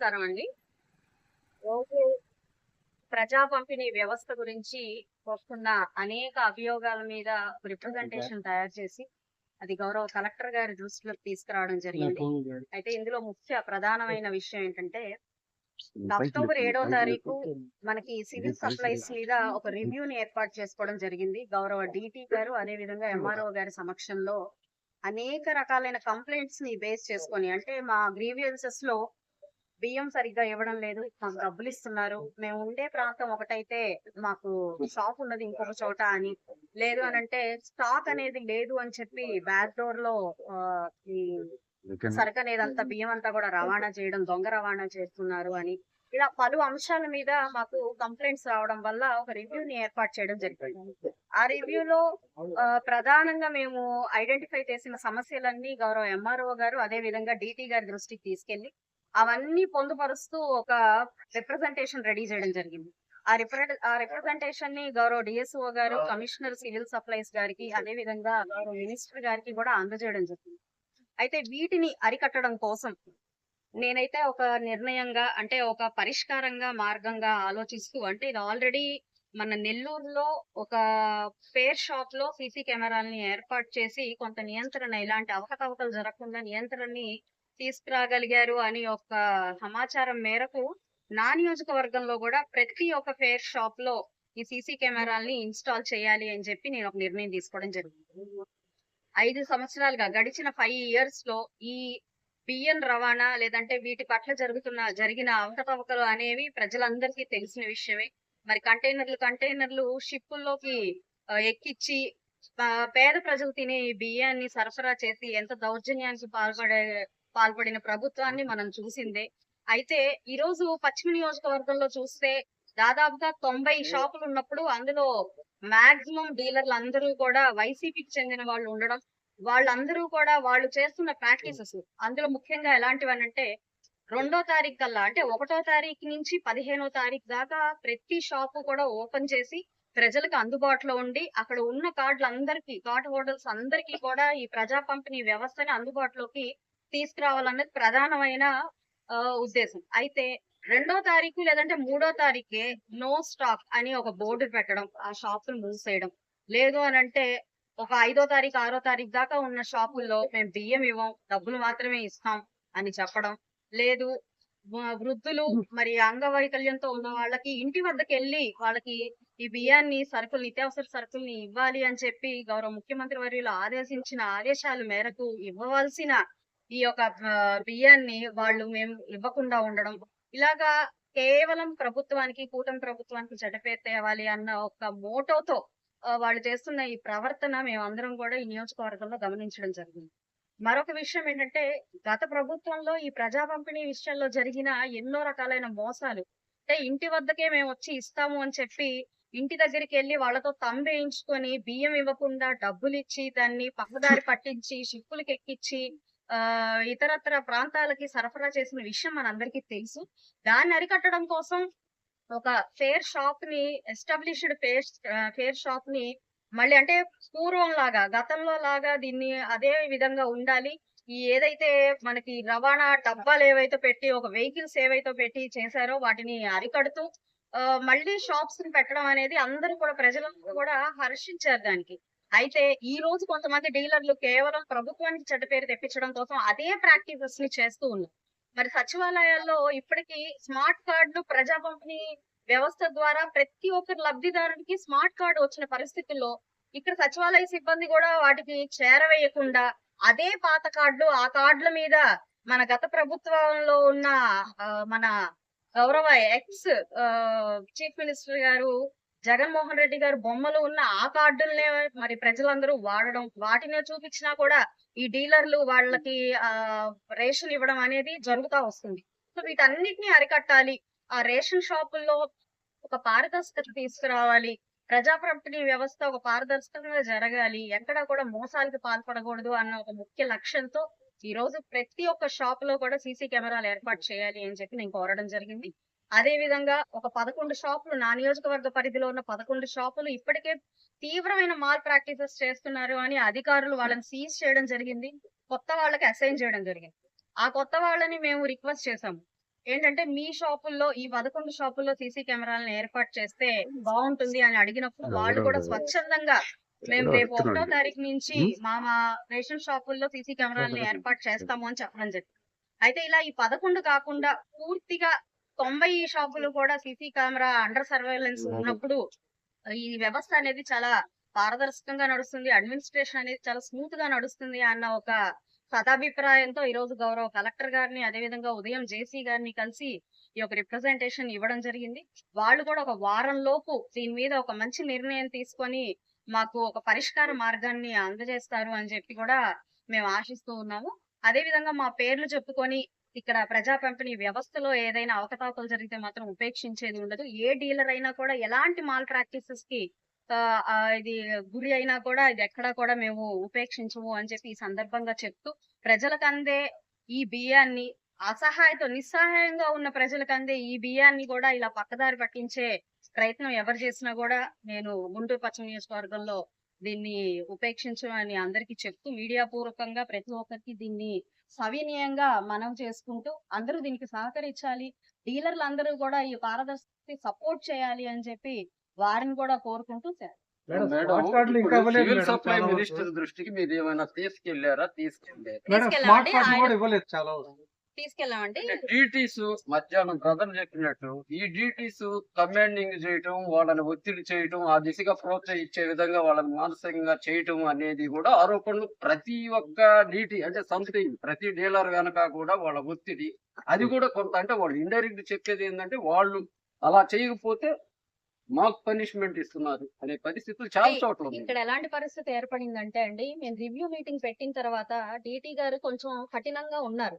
నమస్కారం అండి. రోజు ప్రజా పంపిణీ వ్యవస్థ గురించి వస్తున్న అనేక అభియోగాల మీద రిప్రజెంటేషన్ తయారు చేసి అది గౌరవ కలెక్టర్ గారి దృష్టిలోకి తీసుకురావడం జరిగింది. అయితే ఇందులో ముఖ్య ప్రధానమైన విషయం ఏంటంటే అక్టోబర్ ఏడో తారీఖు మనకి సివిల్ సప్లైస్ మీద ఒక రివ్యూని ఏర్పాటు చేసుకోవడం జరిగింది. గౌరవ డిటి గారు అదే విధంగా ఎంఆర్ఓ గారి సమక్షంలో అనేక రకాలైన కంప్లైంట్స్ని బేస్ చేసుకొని అంటే మా గ్రీవియన్సెస్లో బియ్యం సరిగ్గా ఇవ్వడం లేదు. మాకు డబ్బులు ఇస్తున్నారు. మేము ఉండే ప్రాంతం ఒకటైతే మాకు షాప్ ఉన్నది ఇంకొక చోట అని. లేదు అని అంటే స్టాక్ అనేది లేదు అని చెప్పి బ్యాక్ డోర్లో ఈ సరుకు అనేది అంతా బియ్యం అంతా కూడా రవాణా చేయడం దొంగ రవాణా చేస్తున్నారు అని. ఇలా పలు అంశాల మీద మాకు కంప్లైంట్స్ రావడం వల్ల ఒక రివ్యూని ఏర్పాటు చేయడం జరిగింది. ఆ రివ్యూలో ప్రధానంగా మేము ఐడెంటిఫై చేసిన సమస్యలన్నీ గౌరవ ఎంఆర్ఓ గారు అదే విధంగా డిటి గారి దృష్టికి తీసుకెళ్ళి అవన్నీ పొందుపరుస్తూ ఒక రిప్రజెంటేషన్ రెడీ చేయడం జరిగింది. ఆ రిప్ర ఆ రిప్రజెంటేషన్ని గౌరవ డిఎస్ఓ గారు కమిషనర్ సివిల్ సప్లైస్ గారికి అదే విధంగా గౌరవ మినిస్టర్ గారికి కూడా అందజేయడం జరిగింది. అయితే వీటిని అరికట్టడం కోసం నేనైతే ఒక నిర్ణయంగా అంటే ఒక పరిష్కారంగా మార్గంగా ఆలోచిస్తూ అంటే ఇది ఆల్రెడీ మన నెల్లూరులో ఒక ఫేర్ షాప్లో సీసీ కెమెరాలని ఏర్పాటు చేసి కొంత నియంత్రణ ఇలాంటి అవకతవకలు జరగకుండా నియంత్రణని తీసుకురాగలిగారు అని ఒక సమాచారం మేరకు నా నియోజకవర్గంలో కూడా ప్రతి ఒక్క ఫేర్ షాప్లో ఈ సీసీ కెమెరాల్ని ఇన్స్టాల్ చేయాలి అని చెప్పి నేను ఒక నిర్ణయం తీసుకోవడం జరిగింది. ఐదు సంవత్సరాలుగా గడిచిన ఫైవ్ ఇయర్స్లో ఈ బియ్యం రవాణా లేదంటే వీటి పట్ల జరుగుతున్న జరిగిన అవకతవకలు అనేవి ప్రజలందరికీ తెలిసిన విషయమే. మరి కంటైనర్లు కంటైనర్లు షిప్పుల్లోకి ఎక్కిచ్చి పేద ప్రజలు తినే ఈ బియ్యాన్ని సరఫరా చేసి ఎంత దౌర్జన్యానికి పాల్పడే పాల్పడిన ప్రభుత్వాన్ని మనం చూసిందే. అయితే ఈ రోజు పశ్చిమ నియోజకవర్గంలో చూస్తే దాదాపుగా తొంభై షాపులు ఉన్నప్పుడు అందులో మాక్సిమం డీలర్లు అందరూ కూడా వైసీపీకి చెందిన వాళ్ళు ఉండడం వాళ్ళందరూ కూడా వాళ్ళు చేస్తున్న ప్రాక్టీసెస్ అందులో ముఖ్యంగా ఎలాంటివనంటే రెండో తారీఖు కల్లా అంటే ఒకటో తారీఖు నుంచి పదిహేనో తారీఖు దాకా ప్రతి షాపు కూడా ఓపెన్ చేసి ప్రజలకు అందుబాటులో ఉండి అక్కడ ఉన్న కార్డులు అందరికీ కార్డు హోల్డర్స్ అందరికీ కూడా ఈ ప్రజా పంపిణీ వ్యవస్థని అందుబాటులోకి తీసుకురావాలన్నది ప్రధానమైన ఆ, ఉద్దేశం. అయితే రెండో తారీఖు లేదంటే మూడో తారీఖే నో స్టాక్ అని ఒక బోర్డు పెట్టడం ఆ షాపులు మూసేయడం లేదు అని అంటే ఒక ఐదో తారీఖు ఆరో తారీఖు దాకా ఉన్న షాపుల్లో మేము బియ్యం ఇవ్వం డబ్బులు మాత్రమే ఇస్తాం అని చెప్పడం. లేదు వృద్ధులు మరి అంగవైకల్యంతో ఉన్న వాళ్ళకి ఇంటి వద్దకు వెళ్ళి వాళ్ళకి ఈ బియ్యాన్ని సరుకులు నిత్యావసర సరుకుల్ని ఇవ్వాలి అని చెప్పి గౌరవ ముఖ్యమంత్రి వర్యులు ఆదేశించిన ఆదేశాల మేరకు ఇవ్వవలసిన ఈ యొక్క బియ్యాన్ని వాళ్ళు మేము ఇవ్వకుండా ఉండడం. ఇలాగా కేవలం ప్రభుత్వానికి కూటమి ప్రభుత్వానికి చెడ్డపేరు తేవాలి అన్న ఒక మోటోతో వాళ్ళు చేస్తున్న ఈ ప్రవర్తన మేమందరం కూడా ఈ నియోజకవర్గంలో గమనించడం జరిగింది. మరొక విషయం ఏంటంటే గత ప్రభుత్వంలో ఈ ప్రజా పంపిణీ విషయంలో జరిగిన ఎన్నో రకాలైన మోసాలు. అంటే ఇంటి వద్దకే మేము వచ్చి ఇస్తాము అని చెప్పి ఇంటి దగ్గరికి వెళ్ళి వాళ్ళతో తంబేయించుకొని బియ్యం ఇవ్వకుండా డబ్బులు ఇచ్చి దాన్ని పక్కదారి పట్టించి షిప్పులకి ఎక్కించి ఆ ఇతరత్ర ప్రాంతాలకి సరఫరా చేసిన విషయం మనందరికీ తెలుసు. దాన్ని అరికట్టడం కోసం ఒక ఫేర్ షాప్ని ఎస్టాబ్లిష్డ్ ఫేర్ ఫేర్ షాప్ని మళ్ళీ అంటే పూర్వం లాగా గతంలో లాగా దీన్ని అదే విధంగా ఉండాలి. ఈ ఏదైతే మనకి రవాణా డబ్బాలు ఏవైతే పెట్టి ఒక వెహికల్స్ ఏవైతే పెట్టి చేశారో వాటిని అరికడుతూ మళ్ళీ షాప్స్ని పెట్టడం అనేది అందరూ కూడా ప్రజలందరూ కూడా హర్షించారు దానికి. అయితే ఈ రోజు కొంతమంది డీలర్లు కేవలం ప్రభుత్వానికి చెడ్డ పేరు తెప్పించడం కోసం అదే ప్రాక్టీసెస్ని చేస్తూ ఉన్నారు. మరి సచివాలయాల్లో ఇప్పటికీ స్మార్ట్ కార్డులు ప్రజా పంపిణీ వ్యవస్థ ద్వారా ప్రతి ఒక్కరి లబ్ధిదారునికి స్మార్ట్ కార్డు వచ్చిన పరిస్థితుల్లో ఇక్కడ సచివాలయ సిబ్బంది కూడా వాటికి చేరవేయకుండా అదే పాత కార్డులు ఆ కార్డుల మీద మన గత ప్రభుత్వంలో ఉన్న మన గౌరవ ఎక్స్ చీఫ్ మినిస్టర్ గారు జగన్మోహన్ రెడ్డి గారు బొమ్మలు ఉన్న ఆ కార్డుల్నే మరి ప్రజలందరూ వాడడం వాటినే చూపించినా కూడా ఈ డీలర్లు వాళ్ళకి ఆ రేషన్ ఇవ్వడం అనేది జరుగుతా వస్తుంది. సో వీటన్నిటిని అరికట్టాలి. ఆ రేషన్ షాపుల్లో ఒక పారదర్శకత తీసుకురావాలి. ప్రజా పంపిణీ వ్యవస్థ ఒక పారదర్శకంగా జరగాలి. ఎక్కడా కూడా మోసాలకు పాల్పడకూడదు అన్న ఒక ముఖ్య లక్ష్యంతో ఈ రోజు ప్రతి ఒక్క షాప్లో కూడా సీసీ కెమెరాలు ఏర్పాటు చేయాలి అని చెప్పి నేను కోరడం జరిగింది. అదే విధంగా ఒక పదకొండు షాపులు నా నియోజకవర్గ పరిధిలో ఉన్న పదకొండు షాపులు ఇప్పటికే తీవ్రమైన మాల్ ప్రాక్టీసెస్ చేస్తున్నారు అని అధికారులు వాళ్ళని సీజ్ చేయడం జరిగింది. కొత్త వాళ్ళకి అసైన్ చేయడం జరిగింది. ఆ కొత్త వాళ్ళని మేము రిక్వెస్ట్ చేసాము ఏంటంటే మీ షాపుల్లో ఈ పదకొండు షాపుల్లో సీసీ కెమెరాలను ఏర్పాటు చేస్తే బాగుంటుంది అని అడిగినప్పుడు వాళ్ళు కూడా స్వచ్ఛందంగా మేము రేపు ఒకటో తారీఖు నుంచి మా మా రేషన్ షాపుల్లో సీసీ కెమెరాలను ఏర్పాటు చేస్తాము అని చెప్పడం జరిగింది. అయితే ఇలా ఈ పదకొండు కాకుండా పూర్తిగా తొంభై షాపులు కూడా సీసీ కెమెరా అండర్ సర్వేలెన్స్ ఉన్నప్పుడు ఈ వ్యవస్థ అనేది చాలా పారదర్శకంగా నడుస్తుంది అడ్మినిస్ట్రేషన్ అనేది చాలా స్మూత్గా నడుస్తుంది అన్న ఒక సదాభిప్రాయంతో ఈ రోజు గౌరవ కలెక్టర్ గారిని అదేవిధంగా ఉదయం జేసీ గారిని కలిసి ఈ యొక్క రిప్రజెంటేషన్ ఇవ్వడం జరిగింది. వాళ్ళు కూడా ఒక వారం లోపు దీని మీద ఒక మంచి నిర్ణయం తీసుకొని మాకు ఒక పరిష్కార మార్గాన్ని అందజేస్తారు అని చెప్పి కూడా మేము ఆశిస్తూ ఉన్నాము. అదే విధంగా మా పేర్లు చెప్పుకొని ఇక్కడ ప్రజా పంపిణీ వ్యవస్థలో ఏదైనా అవకతవకలు జరిగితే మాత్రం ఉపేక్షించేది ఉండదు. ఏ డీలర్ అయినా కూడా ఎలాంటి మాల్ ప్రాక్టీసెస్కి ఇది గురి అయినా కూడా ఇది ఎక్కడా కూడా మేము ఉపేక్షించము అని చెప్పి ఈ సందర్భంగా చెప్తూ ప్రజలకు అందే ఈ బియ్యాన్ని అసహాయతో నిస్సహాయంగా ఉన్న ప్రజలకు అందే ఈ బియ్యాన్ని కూడా ఇలా పక్కదారి పట్టించే ప్రయత్నం ఎవరు చేసినా కూడా నేను గుంటూరు పశ్చిమ నియోజకవర్గంలో దీన్ని ఉపేక్షించమని అందరికీ చెప్తూ మీడియా పూర్వకంగా ప్రతి ఒక్కరికి దీన్ని సవినయంగా మనం చేసుకుంటూ అందరూ దీనికి సహకరించాలి. డీలర్లు అందరూ కూడా ఈ పారదర్శకత సపోర్ట్ చేయాలి అని చెప్పి వారిని కూడా కోరుకుంటూ సప్లై. మినిస్టర్ దృష్టికి మీరు ఏమైనా తీసుకెళ్ళారా మేడం తీసుకెళ్ళామండి. డీటీస్ మధ్యాహ్నం బ్రదర్ చెప్పినట్టు ఈ డీటీస్ కమాండింగ్ చేయటం వాళ్ళని ఒత్తిడి చేయటం ఆ దిశగా ప్రోత్సహించే విధంగా వాళ్ళని మానసికంగా చేయటం అనేది కూడా ఆరోపణలు ప్రతి ఒక్క డీటీ అంటే సంథింగ్ ప్రతి డీలర్ వెనక కూడా వాళ్ళ ఒత్తిడి. అది కూడా కొంత అంటే వాళ్ళు ఇండైరెక్ట్ చెప్పేది ఏంటంటే వాళ్ళు అలా చేయకపోతే మాకు పనిష్మెంట్ ఇస్తున్నారు అనే పరిస్థితులు చాలా చోట్ల ఇక్కడ ఎలాంటి పరిస్థితి ఏర్పడిందంటే అండి మేము రివ్యూ మీటింగ్ పెట్టిన తర్వాత డిటి గారు కొంచెం కఠినంగా ఉన్నారు.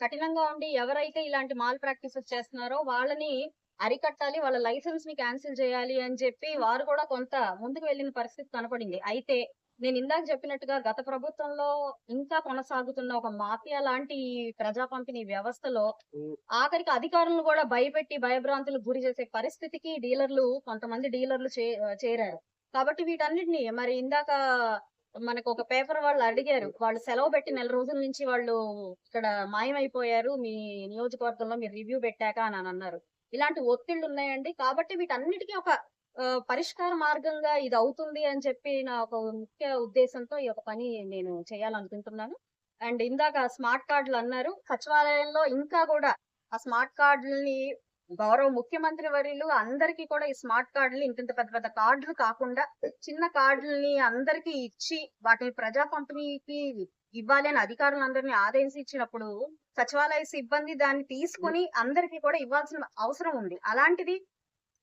కఠినంగా ఉండి ఎవరైతే ఇలాంటి మాల్ ప్రాక్టీసెస్ చేస్తున్నారో వాళ్ళని అరికట్టాలి వాళ్ళ లైసెన్స్ని క్యాన్సిల్ చేయాలి అని చెప్పి వారు కూడా కొంత ముందుకు వెళ్ళిన పరిస్థితి కనపడింది. అయితే నేను ఇందాక చెప్పినట్టుగా గత ప్రభుత్వంలో ఇంకా కొనసాగుతున్న ఒక మాఫియా లాంటి ప్రజా పంపిణీ వ్యవస్థలో ఆఖరికి అధికారులను కూడా భయపెట్టి భయభ్రాంతులకు గురి చేసే పరిస్థితికి డీలర్లు కొంతమంది డీలర్లు చేరారు. కాబట్టి వీటన్నిటిని మరి ఇందాక మనకు ఒక పేపర్ వాళ్ళు అడిగారు వాళ్ళు సెలవు పెట్టి నెల రోజుల నుంచి వాళ్ళు ఇక్కడ మాయమైపోయారు. మీ నియోజకవర్గంలో మీరు రివ్యూ పెట్టాక అని అన్నారు. ఇలాంటి ఒత్తిళ్ళు ఉన్నాయండి. కాబట్టి వీటన్నిటికీ ఒక పరిష్కార మార్గంగా ఇది అవుతుంది అని చెప్పి నా ఒక ముఖ్య ఉద్దేశంతో ఈ యొక్క పని నేను చేయాలనుకుంటున్నాను. అండ్ ఇందాక స్మార్ట్ కార్డులు అన్నారు. సచివాలయంలో ఇంకా కూడా ఆ స్మార్ట్ కార్డుల్ని గౌరవ ముఖ్యమంత్రి వర్యులు అందరికీ కూడా ఈ స్మార్ట్ కార్డులు ఇంత పెద్ద పెద్ద కార్డులు కాకుండా చిన్న కార్డుల్ని అందరికీ ఇచ్చి వాటిని ప్రజా పంపిణీకి ఇవ్వాలి అని అధికారులందరినీ ఆదేశించినప్పుడు సచివాలయ సిబ్బంది దాన్ని తీసుకొని అందరికీ కూడా ఇవ్వాల్సిన అవసరం ఉంది. అలాంటిది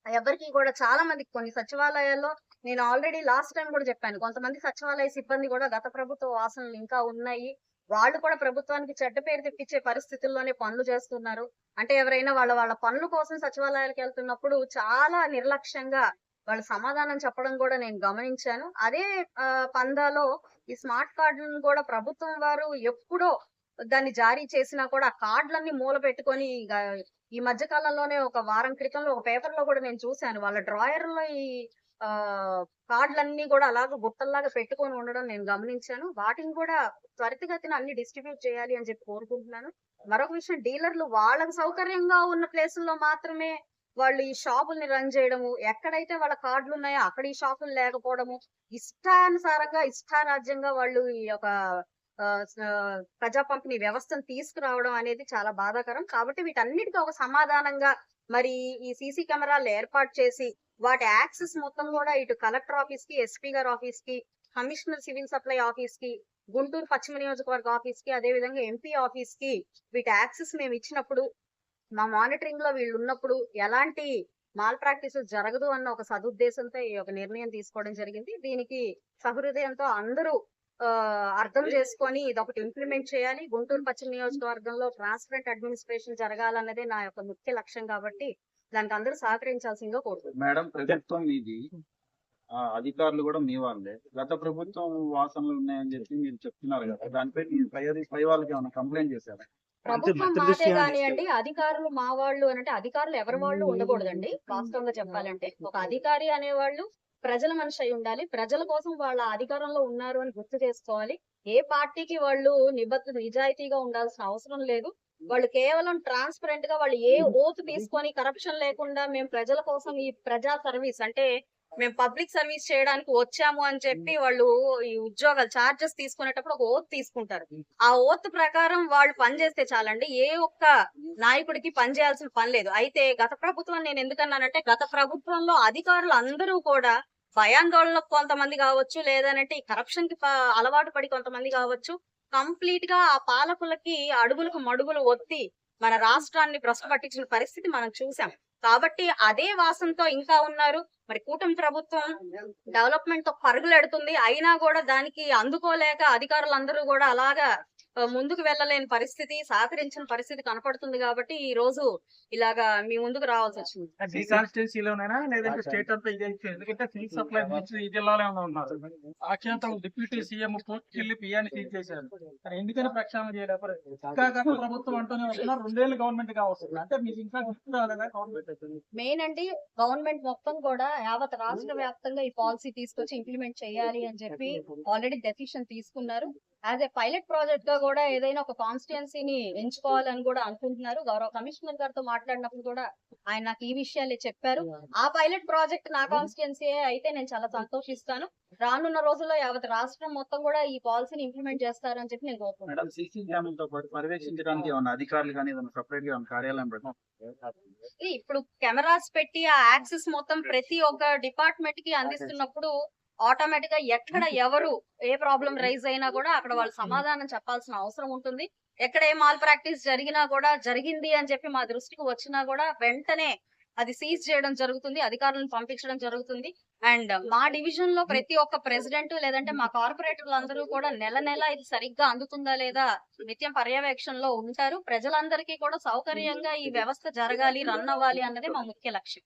ఎవరికి కూడా చాలా మంది కొన్ని సచివాలయాల్లో నేను ఆల్రెడీ లాస్ట్ టైం కూడా చెప్పాను కొంతమంది సచివాలయ సిబ్బంది కూడా గత ప్రభుత్వ వాసనలు ఇంకా ఉన్నాయి. వాళ్ళు కూడా ప్రభుత్వానికి చెడ్డ పేరు తెప్పించే పరిస్థితుల్లోనే పనులు చేస్తున్నారు. అంటే ఎవరైనా వాళ్ళ వాళ్ళ పనుల కోసం సచివాలయాలకు వెళ్తున్నప్పుడు చాలా నిర్లక్ష్యంగా వాళ్ళు సమాధానం చెప్పడం కూడా నేను గమనించాను. అదే పందాలో ఈ స్మార్ట్ కార్డులను కూడా ప్రభుత్వం వారు ఎప్పుడో దాన్ని జారీ చేసినా కూడా ఆ కార్డులన్నీ మూల పెట్టుకొని ఈ మధ్య కాలంలోనే ఒక వారం క్రితంలో ఒక పేపర్లో కూడా నేను చూశాను. వాళ్ళ డ్రాయర్లో ఈ ఆ కార్డులన్నీ కూడా అలాగే గుట్టల్లాగా పెట్టుకొని ఉండడం నేను గమనించాను. వాటిని కూడా త్వరితగతిన అన్ని డిస్ట్రిబ్యూట్ చేయాలి అని చెప్పి కోరుకుంటున్నాను. మరొక విషయం డీలర్లు వాళ్ళకి సౌకర్యంగా ఉన్న ప్లేసుల్లో మాత్రమే వాళ్ళు ఈ షాపుల్ని రన్ చేయడము ఎక్కడైతే వాళ్ళ కార్డులు ఉన్నాయో అక్కడ ఈ షాపులు లేకపోవడము ఇష్టానుసారంగా ఇష్టారాజ్యంగా వాళ్ళు ఈ యొక్క ప్రజా పంపిణీ వ్యవస్థను తీసుకురావడం అనేది చాలా బాధాకరం. కాబట్టి వీటన్నిటికీ ఒక సమాధానంగా మరి ఈ సీసీ కెమెరాలు ఏర్పాటు చేసి వాటి యాక్సెస్ మొత్తం కూడా ఇటు కలెక్టర్ ఆఫీస్కి ఎస్పీ గారి ఆఫీస్కి కమిషనర్ సివిల్ సప్లై ఆఫీస్కి గుంటూరు పశ్చిమ నియోజకవర్గ ఆఫీస్కి అదే విధంగా ఎంపీ ఆఫీస్కి వీటి యాక్సెస్ మేము ఇచ్చినప్పుడు మా మానిటరింగ్లో వీళ్ళు ఉన్నప్పుడు ఎలాంటి మాల్ ప్రాక్టీస్ జరగదు అన్న ఒక సదుద్దేశంతో ఈ యొక్క నిర్ణయం తీసుకోవడం జరిగింది. దీనికి సహృదయంతో అందరూ అర్థం చేసుకొని ఇది ఒకటి ఇంప్లిమెంట్ చేయాలి. గుంటూరు పశ్చిమ నియోజకవర్గంలో ట్రాన్స్పరెంట్ అడ్మినిస్ట్రేషన్ జరగాలన్నదే నా యొక్క ముఖ్య లక్ష్యం కాబట్టి దానికి అందరూ సహకరించాల్సిందిగా కోరుతున్నాను మేడం ప్రభుత్వం ఇది ఆ అధికారులు కూడా మీ వాళ్ళే. గత ప్రభుత్వం వాసనలు ఉన్నాయని చెప్పి మీరు చెప్తున్నారు కదా దానిపై మీరు పై పై వాళ్ళకి ఏమైనా కంప్లైంట్ చేశారా? ప్రభుత్వం మాదే కానివ్వండి అధికారులు మా వాళ్ళు అని అంటే అధికారులు ఎవరి వాళ్ళు ఉండకూడదండి వాస్తవంగా చెప్పాలంటే. ఒక అధికారి అనేవాళ్ళు ప్రజల మనిషి అయి ఉండాలి. ప్రజల కోసం వాళ్ళ అధికారంలో ఉన్నారు అని గుర్తు చేసుకోవాలి. ఏ పార్టీకి వాళ్ళు నిబద్ధ నిజాయితీగా ఉండాల్సిన అవసరం లేదు. వాళ్ళు కేవలం ట్రాన్స్పరెంట్గా వాళ్ళు ఏ ఓత్ తీసుకొని కరప్షన్ లేకుండా మేము ప్రజల కోసం ఈ ప్రజా సర్వీస్ అంటే మేము పబ్లిక్ సర్వీస్ చేయడానికి వచ్చాము అని చెప్పి వాళ్ళు ఈ ఉద్యోగాలు చార్జెస్ తీసుకునేటప్పుడు ఒక ఓత్ తీసుకుంటారు. ఆ ఓత్ ప్రకారం వాళ్ళు పనిచేస్తే చాలండి. ఏ ఒక్క నాయకుడికి పని చేయాల్సిన పని లేదు. అయితే గత ప్రభుత్వం నేను ఎందుకన్నానంటే గత ప్రభుత్వంలో అధికారులు అందరూ కూడా భయాందోళన కొంతమంది కావచ్చు లేదనంటే ఈ కరప్షన్కి అలవాటు పడి కొంతమంది కావచ్చు కంప్లీట్గా ఆ పాలకులకి అడుగులకు మడుగులు ఒత్తి మన రాష్ట్రాన్ని ప్రశ్న పట్టించిన పరిస్థితి మనం చూసాం. కాబట్టి అదే వాసనతో ఇంకా ఉన్నారు. మరి కూటమి ప్రభుత్వం డెవలప్మెంట్తో పరుగులెడుతుంది. అయినా కూడా దానికి అందుకోలేక అధికారులందరూ కూడా అలాగా ముందుకు వెళ్ళలేని పరిస్థితి సహకరించిన పరిస్థితి కనపడుతుంది కాబట్టి ఈ రోజు ఇలాగా మీ ముందుకు రావాల్సి వచ్చింది. ఈ కాన్స్టిట్యూన్సీలోనైనా లేదంటే స్టేట్ అంతా ఇదే ఇచ్చేది. ఎందుకంటే సివిల్ సప్లై మినిస్టర్ ఈ జిల్లాలో ఉన్నారు. అత్యంత డిప్యూటీ సీఎం కోర్టుకి వెళ్ళి పియాన్ని సీజ్ చేశారు. ఎందుకని ప్రక్షాళన ప్రభుత్వం అంటూనే వస్తున్నారు రెండేళ్ళు గవర్నమెంట్ కావచ్చు అంటే మీకు ఇంకా గవర్నమెంట్ మెయిన్ అండి గవర్నమెంట్ మొత్తం కూడా యావత్ రాష్ట్ర వ్యాప్తంగా ఈ పాలసీ తీసుకొచ్చి ఇంప్లిమెంట్ చేయాలి అని చెప్పి ఆల్రెడీ డెసిషన్ తీసుకున్నారు. యాజ్ ఏ పైలట్ ప్రాజెక్ట్గా కూడా ఏదైనా ఒక కాన్స్టిట్యున్సీని ఎంచుకోవాలని కూడా అనుకుంటున్నారు. గౌరవ కమిషనర్ గారితో మాట్లాడినప్పుడు కూడా ఆయన నాకు ఈ విషయాలే చెప్పారు. ఆ పైలట్ ప్రాజెక్ట్ నా కాన్స్టిట్యున్సీ అయితే నేను చాలా సంతోషిస్తాను. రానున్న రోజుల్లో యావత్ రాష్ట్రం మొత్తం కూడా ఈ పాలసీని ఇంప్లిమెంట్ చేస్తారని చెప్పి నేను కోరుకుంటున్నాను. ఇప్పుడు కెమెరాస్ పెట్టి ఆ యాక్సెస్ మొత్తం ప్రతి ఒక్క డిపార్ట్మెంట్కి అందిస్తున్నప్పుడు ఆటోమేటిక్గా ఎక్కడ ఎవరు ఏ ప్రాబ్లం రైజ్ అయినా కూడా అక్కడ వాళ్ళు సమాధానం చెప్పాల్సిన అవసరం ఉంటుంది. ఎక్కడ ఏ మాల్ ప్రాక్టీస్ జరిగినా కూడా జరిగింది అని చెప్పి మా దృష్టికి వచ్చినా కూడా వెంటనే అది సీజ్ చేయడం జరుగుతుంది అధికారులను పంపించడం జరుగుతుంది. అండ్ మా డివిజన్లో ప్రతి ఒక్క ప్రెసిడెంట్ లేదంటే మా కార్పొరేటర్లు అందరూ కూడా నెల నెల ఇది సరిగ్గా అందుతుందా లేదా నిత్యం పర్యవేక్షణలో ఉంటారు. ప్రజలందరికీ కూడా సౌకర్యంగా ఈ వ్యవస్థ జరగాలి రన్ అవ్వాలి అన్నది మా ముఖ్య లక్ష్యం.